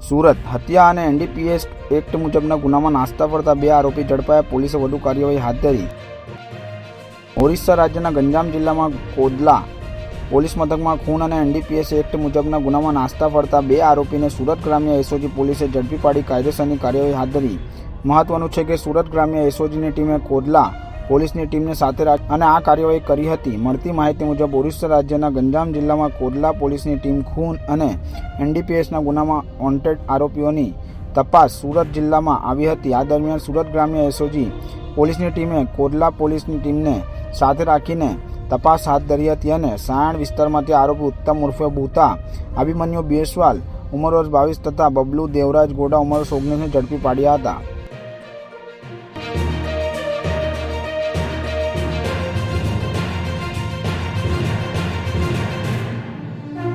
સુરત હત્યા અને NDPS act મુજબના ગુનામાં નાસ્તા પડતા બે આરોપી ઝડપાયા પોલીસે વધુ કાર્યવાહી હાથ ધરી. ઓરિસ્સા રાજ્યના ગંજામ જિલ્લામાં કોદલા પોલીસ મથકમાં ખૂન અને એનડીપીએસ એક્ટ મુજબના ગુનામાં નાસ્તા પડતા બે આરોપીને સુરત ગ્રામ્ય એસઓજી પોલીસે ઝડપી પાડી કાયદેસરની કાર્યવાહી હાથ ધરી. મહત્વનું છે કે સુરત ગ્રામ્ય એસઓજીની ટીમે કોદલા પોલીસની ટીમને સાથે રાખ અને આ કાર્યવાહી કરી હતી. મળતી માહિતી મુજબ, ઓરિસ્સા રાજ્યના ગંજામ જિલ્લામાં કોડલા પોલીસની ટીમ ખૂન અને એનડીપીએસના ગુનામાં વોન્ટેડ આરોપીઓની તપાસ સુરત જિલ્લામાં આવી હતી. આ દરમિયાન સુરત ગ્રામ્ય એસઓજી પોલીસની ટીમે કોદલા પોલીસની ટીમને સાથે રાખીને તપાસ હાથ ધરી હતી અને સાયણ વિસ્તારમાંથી આરોપી ઉત્તમ ઉર્ફે બુતા, અભિમન્યુ બેસવાલ ઉંમર વર્ષ બાવીસ તથા બબલુ દેવરાજ ગોડા ઉંમર ઓગણીસને ઝડપી પાડ્યા હતા.